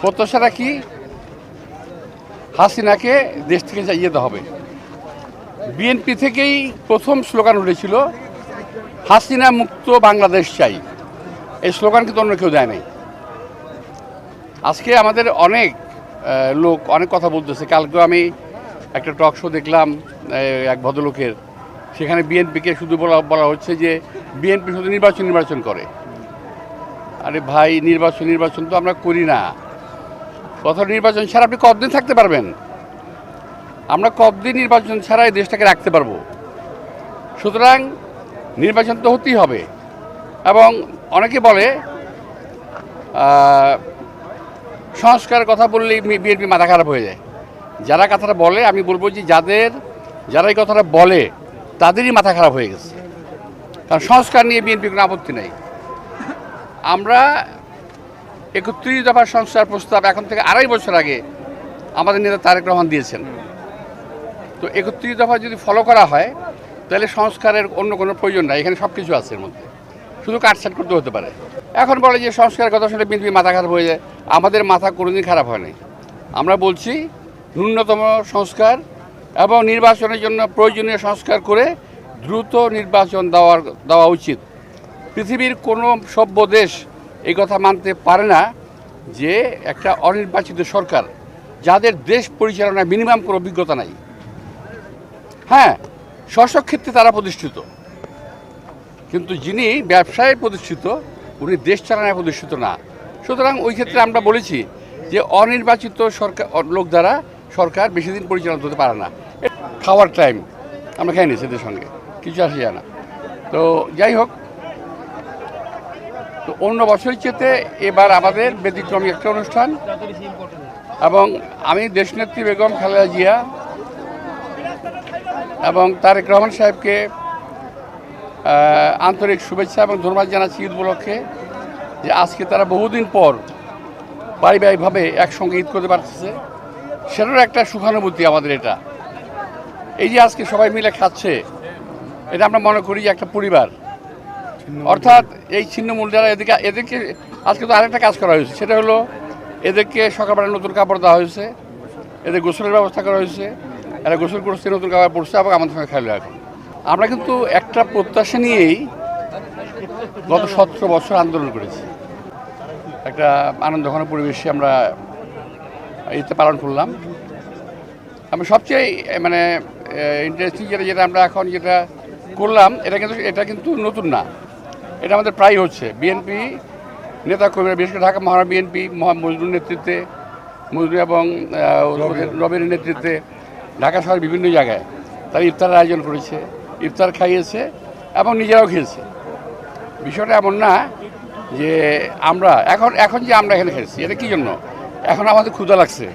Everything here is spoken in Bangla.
প্রত্যাশাটা কি? হাসিনাকে দেশ থেকে যেতে হবে। বিএনপি থেকেই প্রথম স্লোগান উঠেছিল, হাসিনা মুক্ত বাংলাদেশ চাই। এই স্লোগান কিন্তু অন্য কেউ দেয় নাই। আজকে আমাদের অনেক লোক অনেক কথা বলতেছে। কালকেও আমি একটা টক শো দেখলাম এক ভদ্রলোকের। সেখানে বিএনপিকে শুধু বলা বলা হচ্ছে যে, বিএনপি শুধু নির্বাচন নির্বাচন করে। আরে ভাই, নির্বাচন নির্বাচন তো আমরা করি না। কথা নির্বাচন ছাড়া আপনি কতদিন থাকতে পারবেন? আমরা কতদিন নির্বাচন ছাড়া এই দেশটাকে রাখতে পারব? সুতরাং নির্বাচন তো হতেই হবে। এবং অনেকে বলে সংস্কারের কথা বললেই বিএনপি মাথা খারাপ হয়ে যায়। যারা কথাটা বলে, আমি বলব যে যাদের, যারা এই কথাটা বলে, তাদেরই মাথা খারাপ হয়ে গেছে। কারণ সংস্কার নিয়ে বিএনপি কোনো আপত্তি নেই। আমরা একত্রিশ দফার সংস্কার প্রস্তাব এখন থেকে আড়াই বছর আগে আমাদের নেতা তারেক রহমান দিয়েছেন। তো একত্রিশ দফা যদি ফলো করা হয়, তাহলে সংস্কারের অন্য কোনো প্রয়োজন নাই, এখানে সব কিছু আছে এর মধ্যে। শুধু কাটছাট করতে হতে পারে। এখন বলে যে সংস্কারের কথা শুনে বিএনপি মাথা খারাপ হয়ে যায়, আমাদের মাথা কোনোদিন খারাপ হয় নাই। আমরা বলছি, ন্যূনতম সংস্কার এবং নির্বাচনের জন্য প্রয়োজনীয় সংস্কার করে দ্রুত নির্বাচন দেওয়ার, দেওয়া উচিত। পৃথিবীর কোনো সভ্য দেশ এই কথা মানতে পারে না যে একটা অনির্বাচিত সরকার, যাদের দেশ পরিচালনায় মিনিমাম কোনো অভিজ্ঞতা নাই। হ্যাঁ শাসক ক্ষেত্রে তারা প্রতিষ্ঠিত। কিন্তু যিনি ব্যবসায় প্রতিষ্ঠিত, উনি দেশ চালানায় প্রতিষ্ঠিত না। সুতরাং ওই ক্ষেত্রে আমরা বলেছি যে অনির্বাচিত সরকার, লোক দ্বারা সরকার বেশি দিন পরিচালনা করতে পারে না। খাওয়ার টাইম আমরা খাই এদের সঙ্গে, কিছু আসে যায় না। তো যাই হোক তো অন্য বছরের চেতে এবার আমাদের ব্যতিক্রমী একটা অনুষ্ঠান। এবং আমি দেশনেত্রী বেগম খালেদা জিয়া এবং তারেক রহমান সাহেবকে আন্তরিক শুভেচ্ছা এবং ধন্যবাদ জানাচ্ছি ঈদ উপলক্ষে যে আজকে তারা বহুদিন পর পারিবারিকভাবে একসঙ্গে ঈদ করতে পারতেছে। সেটারও একটা সুখানুভূতি আমাদের এটা। এই যে আজকে সবাই মিলে খাচ্ছে, এটা আমরা মনে করি যে একটা পরিবার। অর্থাৎ এই ছিন্নমূল যারা এদিকে এদেরকে আজকে তো আরেকটা কাজ করা হয়েছে সেটা হলো এদেরকে সকালবেলা নতুন কাপড় দেওয়া হয়েছে এদের গোসলের ব্যবস্থা করা হয়েছে এরা গোসল করছে নতুন কাপড় পড়ছে এবং আমাদের সঙ্গে খেলো এখন। আমরা কিন্তু একটা প্রত্যাশা নিয়েই গত সতেরো বছর আন্দোলন করেছি। একটা আনন্দঘন পরিবেশে আমরা ঈদটা পালন করলাম। আমি সবচেয়ে মানে ইন্টারেস্টিং যেটা যেটা আমরা এখন যেটা করলাম এটা কিন্তু এটা কিন্তু নতুন না। এটা আমাদের প্রায় হচ্ছে। বিএনপি নেতা কর্মীরা বিশেষ করে ঢাকা মহানগর বিএনপি মজরুর নেতৃত্বে মজরুর এবং রবির নেতৃত্বে ঢাকা শহরের বিভিন্ন জায়গায় তারা ইফতারের আয়োজন করেছে। ইফতার খাইয়েছে এবং নিজেরাও খেয়েছে। বিষয়টা এমন না যে আমরা এখন এখন যে আমরা এখানে খেয়েছি এটা কী জন্য? এখন আমাদের ক্ষুধা লাগছে।